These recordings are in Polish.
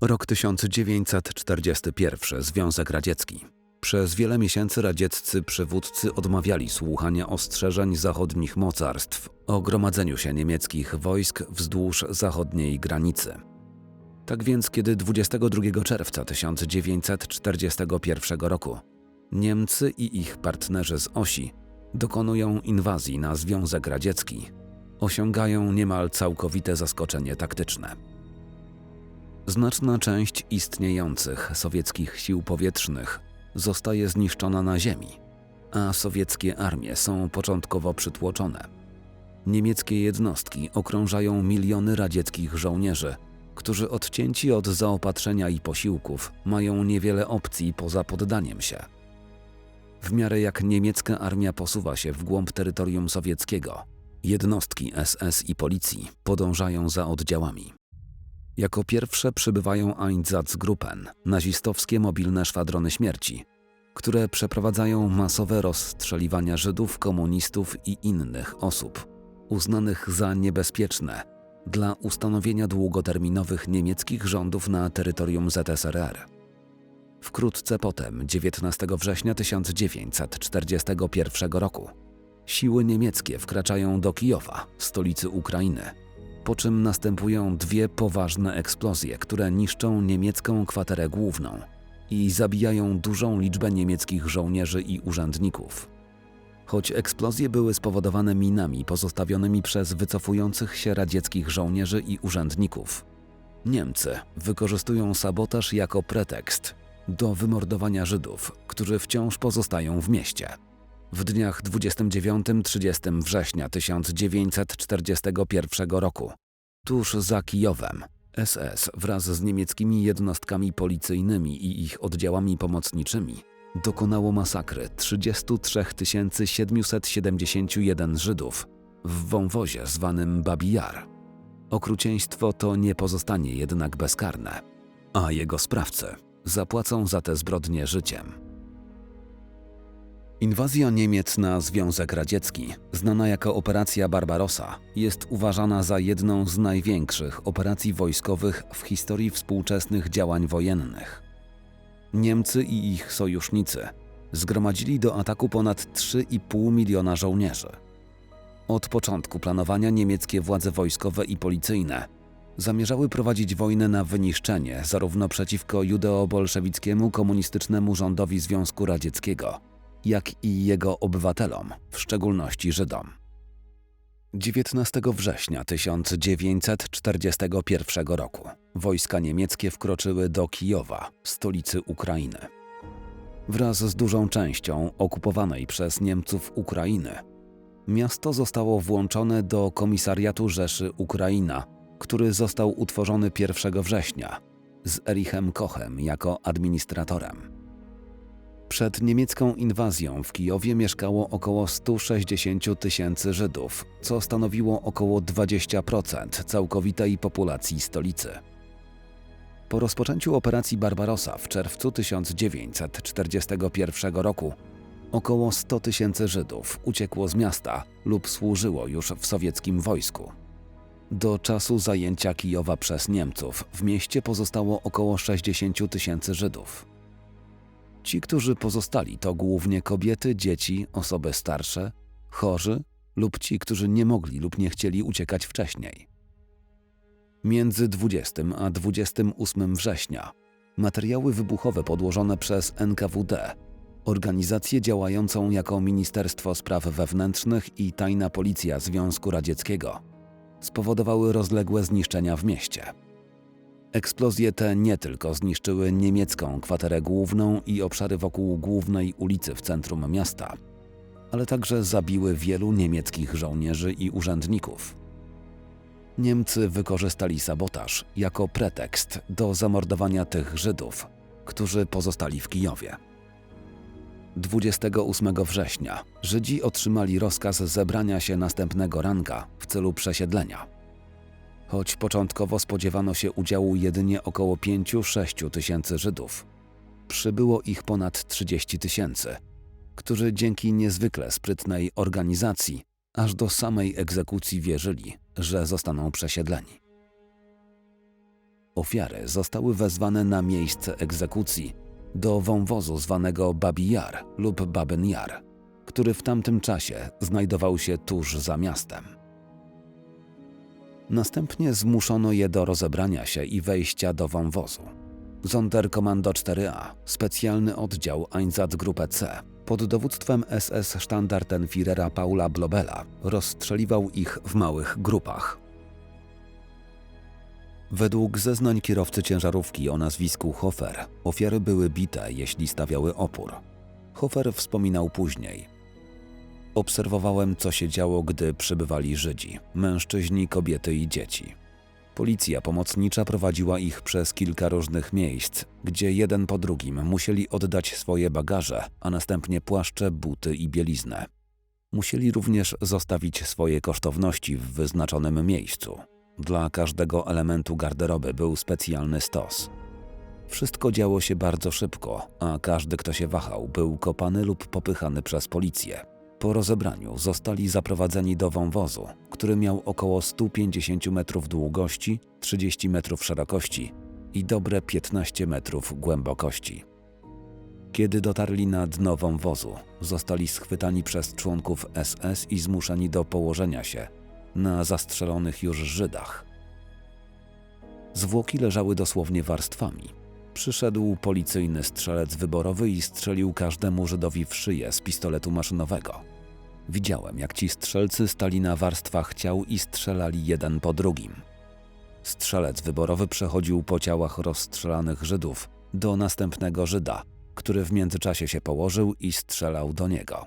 Rok 1941 Związek Radziecki. Przez wiele miesięcy radzieccy przywódcy odmawiali słuchania ostrzeżeń zachodnich mocarstw o gromadzeniu się niemieckich wojsk wzdłuż zachodniej granicy. Tak więc, kiedy 22 czerwca 1941 roku Niemcy i ich partnerzy z osi dokonują inwazji na Związek Radziecki, osiągają niemal całkowite zaskoczenie taktyczne. Znaczna część istniejących sowieckich sił powietrznych zostaje zniszczona na ziemi, a sowieckie armie są początkowo przytłoczone. Niemieckie jednostki okrążają miliony radzieckich żołnierzy, którzy odcięci od zaopatrzenia i posiłków mają niewiele opcji poza poddaniem się. W miarę jak niemiecka armia posuwa się w głąb terytorium sowieckiego, jednostki SS i policji podążają za oddziałami. Jako pierwsze przybywają Einsatzgruppen, nazistowskie mobilne szwadrony śmierci, które przeprowadzają masowe rozstrzeliwania Żydów, komunistów i innych osób, uznanych za niebezpieczne dla ustanowienia długoterminowych niemieckich rządów na terytorium ZSRR. Wkrótce potem, 19 września 1941 roku, siły niemieckie wkraczają do Kijowa, stolicy Ukrainy, po czym następują dwie poważne eksplozje, które niszczą niemiecką kwaterę główną i zabijają dużą liczbę niemieckich żołnierzy i urzędników. Choć eksplozje były spowodowane minami pozostawionymi przez wycofujących się radzieckich żołnierzy i urzędników, Niemcy wykorzystują sabotaż jako pretekst do wymordowania Żydów, którzy wciąż pozostają w mieście. W dniach 29-30 września 1941 roku, tuż za Kijowem, SS wraz z niemieckimi jednostkami policyjnymi i ich oddziałami pomocniczymi dokonało masakry 33 771 Żydów w wąwozie zwanym Babi Jar. Okrucieństwo to nie pozostanie jednak bezkarne, a jego sprawcy zapłacą za te zbrodnie życiem. Inwazja Niemiec na Związek Radziecki, znana jako Operacja Barbarossa, jest uważana za jedną z największych operacji wojskowych w historii współczesnych działań wojennych. Niemcy i ich sojusznicy zgromadzili do ataku ponad 3,5 miliona żołnierzy. Od początku planowania niemieckie władze wojskowe i policyjne zamierzały prowadzić wojnę na wyniszczenie zarówno przeciwko judeo-bolszewickiemu komunistycznemu rządowi Związku Radzieckiego, jak i jego obywatelom, w szczególności Żydom. 19 września 1941 roku wojska niemieckie wkroczyły do Kijowa, stolicy Ukrainy. Wraz z dużą częścią okupowanej przez Niemców Ukrainy, miasto zostało włączone do Komisariatu Rzeszy Ukraina, który został utworzony 1 września z Erichem Kochem jako administratorem. Przed niemiecką inwazją w Kijowie mieszkało około 160 tysięcy Żydów, co stanowiło około 20% całkowitej populacji stolicy. Po rozpoczęciu operacji Barbarossa w czerwcu 1941 roku około 100 tysięcy Żydów uciekło z miasta lub służyło już w sowieckim wojsku. Do czasu zajęcia Kijowa przez Niemców w mieście pozostało około 60 tysięcy Żydów. Ci, którzy pozostali, to głównie kobiety, dzieci, osoby starsze, chorzy lub ci, którzy nie mogli lub nie chcieli uciekać wcześniej. Między 20 a 28 września materiały wybuchowe podłożone przez NKWD, organizację działającą jako Ministerstwo Spraw Wewnętrznych i Tajna Policja Związku Radzieckiego, spowodowały rozległe zniszczenia w mieście. Eksplozje te nie tylko zniszczyły niemiecką kwaterę główną i obszary wokół głównej ulicy w centrum miasta, ale także zabiły wielu niemieckich żołnierzy i urzędników. Niemcy wykorzystali sabotaż jako pretekst do zamordowania tych Żydów, którzy pozostali w Kijowie. 28 września Żydzi otrzymali rozkaz zebrania się następnego ranka w celu przesiedlenia. Choć początkowo spodziewano się udziału jedynie około 5-6 tysięcy Żydów, przybyło ich ponad 30 tysięcy, którzy dzięki niezwykle sprytnej organizacji aż do samej egzekucji wierzyli, że zostaną przesiedleni. Ofiary zostały wezwane na miejsce egzekucji do wąwozu zwanego Babi Jar lub Baben Jar, który w tamtym czasie znajdował się tuż za miastem. Następnie zmuszono je do rozebrania się i wejścia do wąwozu. Sonderkommando 4A, specjalny oddział Einsatzgruppe C, pod dowództwem SS Standartenführera Paula Blobela rozstrzeliwał ich w małych grupach. Według zeznań kierowcy ciężarówki o nazwisku Hofer, ofiary były bite, jeśli stawiały opór. Hofer wspominał później. Obserwowałem, co się działo, gdy przybywali Żydzi, mężczyźni, kobiety i dzieci. Policja pomocnicza prowadziła ich przez kilka różnych miejsc, gdzie jeden po drugim musieli oddać swoje bagaże, a następnie płaszcze, buty i bieliznę. Musieli również zostawić swoje kosztowności w wyznaczonym miejscu. Dla każdego elementu garderoby był specjalny stos. Wszystko działo się bardzo szybko, a każdy, kto się wahał, był kopany lub popychany przez policję. Po rozebraniu zostali zaprowadzeni do wąwozu, który miał około 150 metrów długości, 30 metrów szerokości i dobre 15 metrów głębokości. Kiedy dotarli na dno wąwozu, zostali schwytani przez członków SS i zmuszeni do położenia się na zastrzelonych już Żydach. Zwłoki leżały dosłownie warstwami. Przyszedł policyjny strzelec wyborowy i strzelił każdemu Żydowi w szyję z pistoletu maszynowego. Widziałem, jak ci strzelcy stali na warstwach ciał i strzelali jeden po drugim. Strzelec wyborowy przechodził po ciałach rozstrzelanych Żydów do następnego Żyda, który w międzyczasie się położył i strzelał do niego.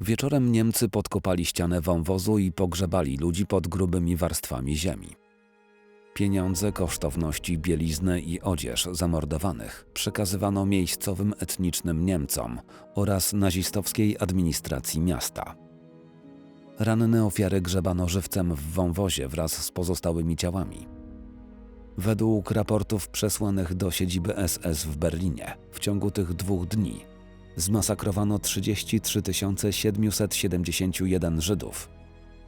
Wieczorem Niemcy podkopali ścianę wąwozu i pogrzebali ludzi pod grubymi warstwami ziemi. Pieniądze, kosztowności, bieliznę i odzież zamordowanych przekazywano miejscowym etnicznym Niemcom oraz nazistowskiej administracji miasta. Ranne ofiary grzebano żywcem w wąwozie wraz z pozostałymi ciałami. Według raportów przesłanych do siedziby SS w Berlinie w ciągu tych dwóch dni zmasakrowano 33 771 Żydów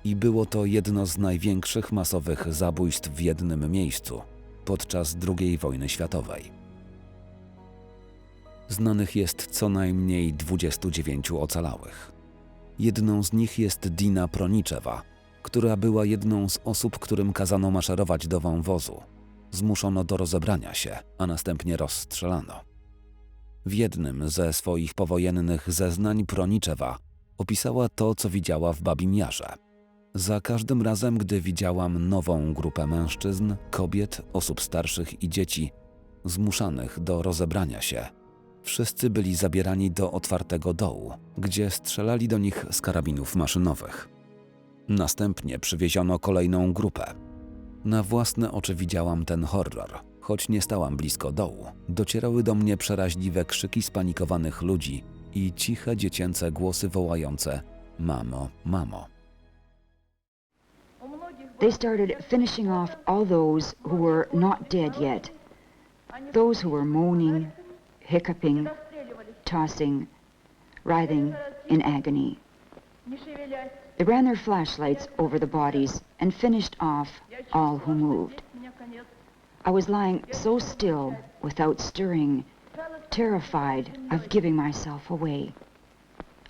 i było to jedno z największych masowych zabójstw w jednym miejscu podczas II wojny światowej. Znanych jest co najmniej 29 ocalałych. Jedną z nich jest Dina Proniczewa, która była jedną z osób, którym kazano maszerować do wąwozu. Zmuszono do rozebrania się, a następnie rozstrzelano. W jednym ze swoich powojennych zeznań Proniczewa opisała to, co widziała w Babim Jarze. Za każdym razem, gdy widziałam nową grupę mężczyzn, kobiet, osób starszych i dzieci, zmuszanych do rozebrania się, wszyscy byli zabierani do otwartego dołu, gdzie strzelali do nich z karabinów maszynowych. Następnie przywieziono kolejną grupę. Na własne oczy widziałam ten horror, choć nie stałam blisko dołu. Docierały do mnie przeraźliwe krzyki spanikowanych ludzi i ciche dziecięce głosy wołające: Mamo, mamo. They started finishing off all those who were not dead yet, those who were moaning, hiccuping, tossing, writhing in agony. They ran their flashlights over the bodies and finished off all who moved. I was lying so still, without stirring, terrified of giving myself away.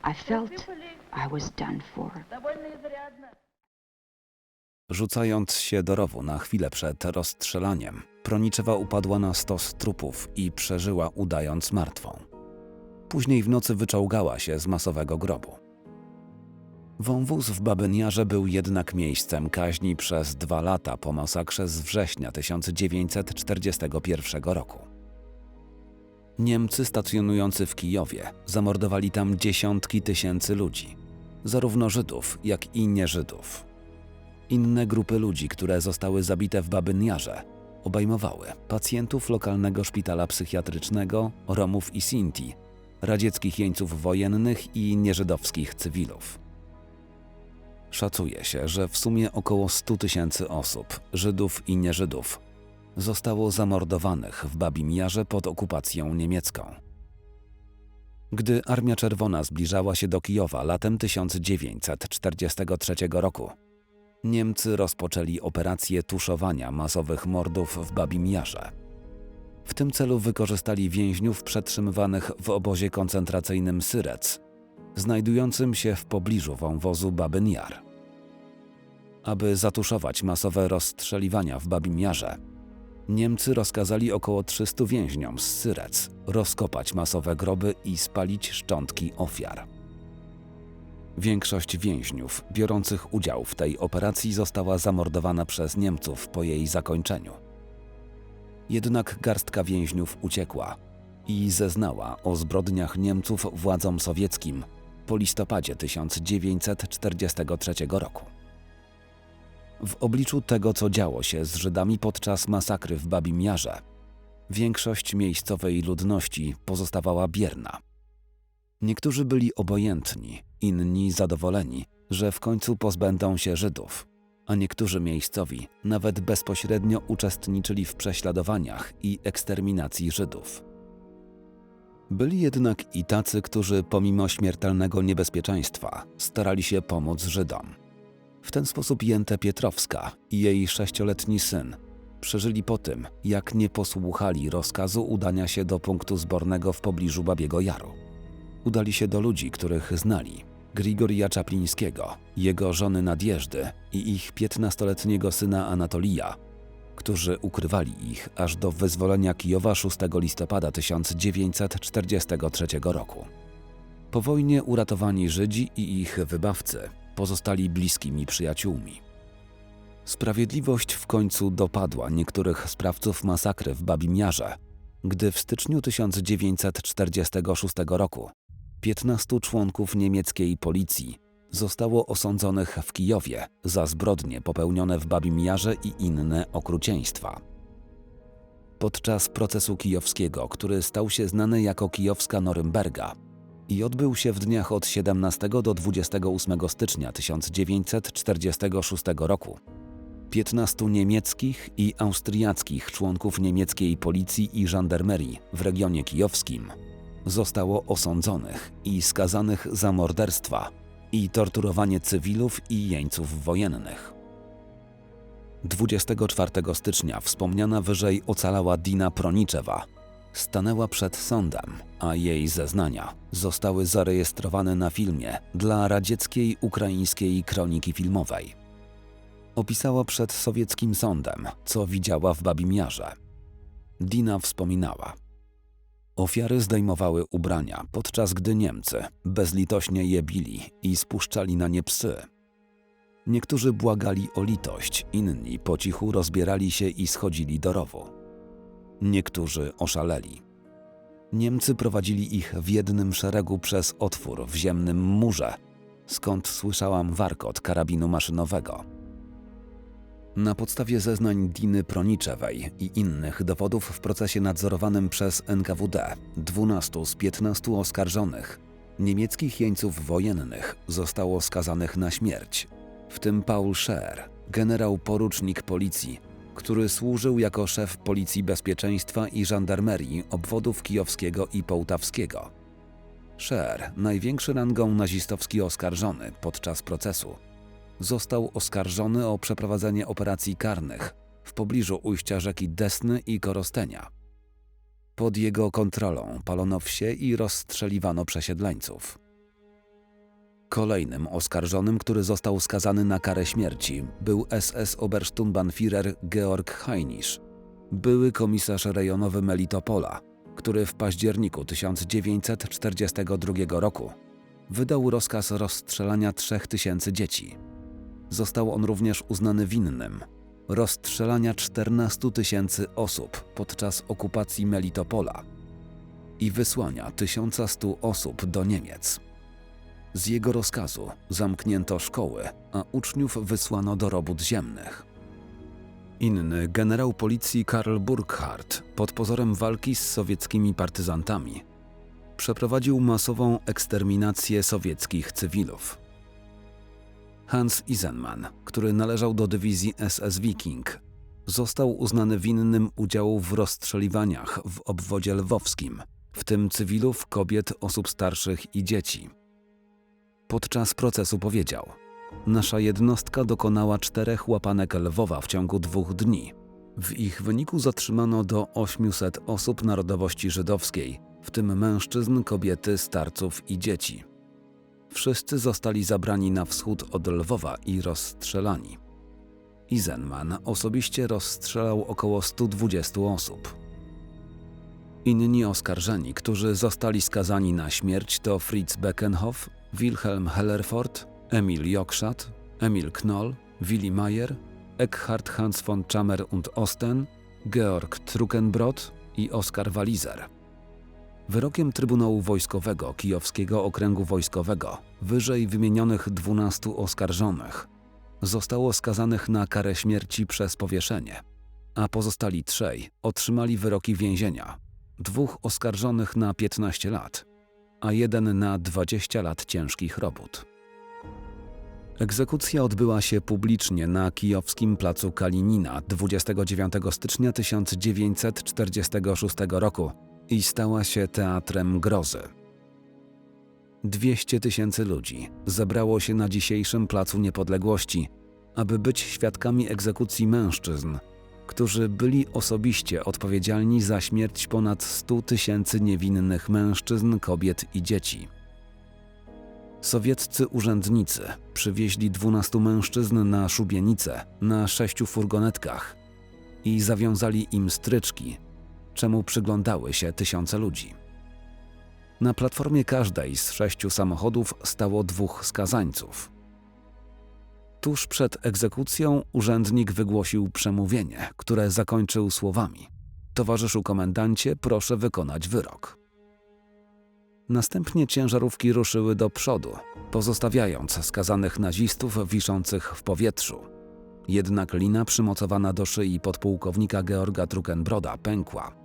I felt I was done for. Rzucając się do rowu na chwilę przed rozstrzelaniem, Proniczewa upadła na stos trupów i przeżyła udając martwą. Później w nocy wyczołgała się z masowego grobu. Wąwóz w Babeniarze był jednak miejscem kaźni przez dwa lata po masakrze z września 1941 roku. Niemcy stacjonujący w Kijowie zamordowali tam dziesiątki tysięcy ludzi, zarówno Żydów, jak i nieżydów. Inne grupy ludzi, które zostały zabite w Babyniarze, obejmowały pacjentów lokalnego szpitala psychiatrycznego, Romów i Sinti, radzieckich jeńców wojennych i nieżydowskich cywilów. Szacuje się, że w sumie około 100 tysięcy osób, Żydów i nieżydów, zostało zamordowanych w Babim Jarze pod okupacją niemiecką. Gdy Armia Czerwona zbliżała się do Kijowa latem 1943 roku, Niemcy rozpoczęli operację tuszowania masowych mordów w Babim Jarze. W tym celu wykorzystali więźniów przetrzymywanych w obozie koncentracyjnym Syrec, znajdującym się w pobliżu wąwozu Babyn Jar. Aby zatuszować masowe rozstrzeliwania w Babim Jarze, Niemcy rozkazali około 300 więźniom z Syrec rozkopać masowe groby i spalić szczątki ofiar. Większość więźniów biorących udział w tej operacji została zamordowana przez Niemców po jej zakończeniu. Jednak garstka więźniów uciekła i zeznała o zbrodniach Niemców władzom sowieckim po listopadzie 1943 roku. W obliczu tego, co działo się z Żydami podczas masakry w Babim Jarze, większość miejscowej ludności pozostawała bierna. Niektórzy byli obojętni, inni zadowoleni, że w końcu pozbędą się Żydów, a niektórzy miejscowi nawet bezpośrednio uczestniczyli w prześladowaniach i eksterminacji Żydów. Byli jednak i tacy, którzy pomimo śmiertelnego niebezpieczeństwa starali się pomóc Żydom. W ten sposób Jęte Pietrowska i jej sześcioletni syn przeżyli po tym, jak nie posłuchali rozkazu udania się do punktu zbornego w pobliżu Babiego Jaru. Udali się do ludzi, których znali. Grigoria Czaplińskiego, jego żony Nadjeżdy i ich 15-letniego syna Anatolija, którzy ukrywali ich aż do wyzwolenia Kijowa 6 listopada 1943 roku. Po wojnie uratowani Żydzi i ich wybawcy pozostali bliskimi przyjaciółmi. Sprawiedliwość w końcu dopadła niektórych sprawców masakry w Babim Jarze, gdy w styczniu 1946 roku 15 członków niemieckiej policji zostało osądzonych w Kijowie za zbrodnie popełnione w Babim Jarze i inne okrucieństwa. Podczas procesu kijowskiego, który stał się znany jako kijowska Norymberga i odbył się w dniach od 17 do 28 stycznia 1946 roku, 15 niemieckich i austriackich członków niemieckiej policji i żandarmerii w regionie kijowskim zostało osądzonych i skazanych za morderstwa i torturowanie cywilów i jeńców wojennych. 24 stycznia wspomniana wyżej ocalała Dina Proniczewa stanęła przed sądem, a jej zeznania zostały zarejestrowane na filmie dla radzieckiej ukraińskiej kroniki filmowej. Opisała przed sowieckim sądem, co widziała w Babim Jarze. Dina wspominała – Ofiary zdejmowały ubrania, podczas gdy Niemcy bezlitośnie je bili i spuszczali na nie psy. Niektórzy błagali o litość, inni po cichu rozbierali się i schodzili do rowu. Niektórzy oszaleli. Niemcy prowadzili ich w jednym szeregu przez otwór w ziemnym murze, skąd słyszałam warkot karabinu maszynowego. Na podstawie zeznań Diny Proniczewej i innych dowodów w procesie nadzorowanym przez NKWD 12 z 15 oskarżonych niemieckich jeńców wojennych zostało skazanych na śmierć, w tym Paul Scher, generał porucznik policji, który służył jako szef Policji Bezpieczeństwa i Żandarmerii obwodów kijowskiego i połtawskiego. Scher, największy rangą nazistowski oskarżony podczas procesu, został oskarżony o przeprowadzenie operacji karnych w pobliżu ujścia rzeki Desny i Korostenia. Pod jego kontrolą palono wsie i rozstrzeliwano przesiedleńców. Kolejnym oskarżonym, który został skazany na karę śmierci, był SS Obersturmbannführer Georg Heinisch, były komisarz rejonowy Melitopola, który w październiku 1942 roku wydał rozkaz rozstrzelania 3000 dzieci został on również uznany winnym rozstrzelania 14 tysięcy osób podczas okupacji Melitopola i wysłania 1100 osób do Niemiec. Z jego rozkazu zamknięto szkoły, a uczniów wysłano do robót ziemnych. Inny generał policji Karl Burkhardt pod pozorem walki z sowieckimi partyzantami przeprowadził masową eksterminację sowieckich cywilów. Hans Isenman, który należał do dywizji SS Viking, został uznany winnym udziału w rozstrzeliwaniach w obwodzie lwowskim, w tym cywilów, kobiet, osób starszych i dzieci. Podczas procesu powiedział: Nasza jednostka dokonała czterech łapanek Lwowa w ciągu dwóch dni. W ich wyniku zatrzymano do 800 osób narodowości żydowskiej, w tym mężczyzn, kobiety, starców i dzieci. Wszyscy zostali zabrani na wschód od Lwowa i rozstrzelani. Izenman osobiście rozstrzelał około 120 osób. Inni oskarżeni, którzy zostali skazani na śmierć to Fritz Beckenhoff, Wilhelm Hellerford, Emil Jokschat, Emil Knoll, Willy Mayer, Eckhard Hans von Chammer und Osten, Georg Trukenbrod i Oskar Walizer. Wyrokiem Trybunału Wojskowego Kijowskiego Okręgu Wojskowego wyżej wymienionych 12 oskarżonych zostało skazanych na karę śmierci przez powieszenie, a pozostali trzej otrzymali wyroki więzienia, dwóch oskarżonych na 15 lat, a jeden na 20 lat ciężkich robót. Egzekucja odbyła się publicznie na kijowskim placu Kalinina 29 stycznia 1946 roku i stała się teatrem grozy. 200 tysięcy ludzi zebrało się na dzisiejszym Placu Niepodległości, aby być świadkami egzekucji mężczyzn, którzy byli osobiście odpowiedzialni za śmierć ponad 100 tysięcy niewinnych mężczyzn, kobiet i dzieci. Sowieccy urzędnicy przywieźli 12 mężczyzn na szubienicę na sześciu furgonetkach i zawiązali im stryczki, czemu przyglądały się tysiące ludzi. Na platformie każdej z sześciu samochodów stało dwóch skazańców. Tuż przed egzekucją urzędnik wygłosił przemówienie, które zakończył słowami: Towarzyszu komendancie, proszę wykonać wyrok. Następnie ciężarówki ruszyły do przodu, pozostawiając skazanych nazistów wiszących w powietrzu. Jednak lina przymocowana do szyi podpułkownika Georga Trukenbroda pękła.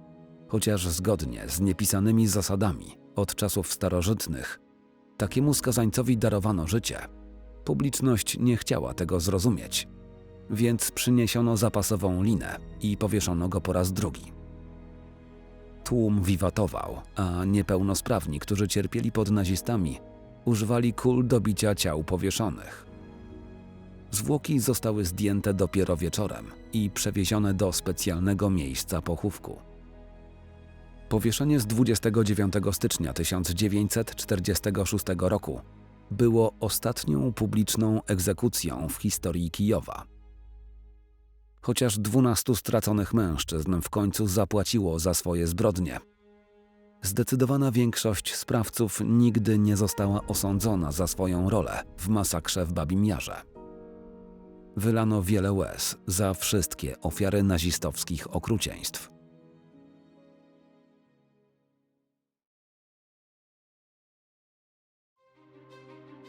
Chociaż zgodnie z niepisanymi zasadami od czasów starożytnych, takiemu skazańcowi darowano życie. Publiczność nie chciała tego zrozumieć, więc przyniesiono zapasową linę i powieszono go po raz drugi. Tłum wiwatował, a niepełnosprawni, którzy cierpieli pod nazistami, używali kul do bicia ciał powieszonych. Zwłoki zostały zdjęte dopiero wieczorem i przewiezione do specjalnego miejsca pochówku. Powieszenie z 29 stycznia 1946 roku było ostatnią publiczną egzekucją w historii Kijowa. Chociaż 12 straconych mężczyzn w końcu zapłaciło za swoje zbrodnie. Zdecydowana większość sprawców nigdy nie została osądzona za swoją rolę w masakrze w Babim Jarze. Wylano wiele łez za wszystkie ofiary nazistowskich okrucieństw.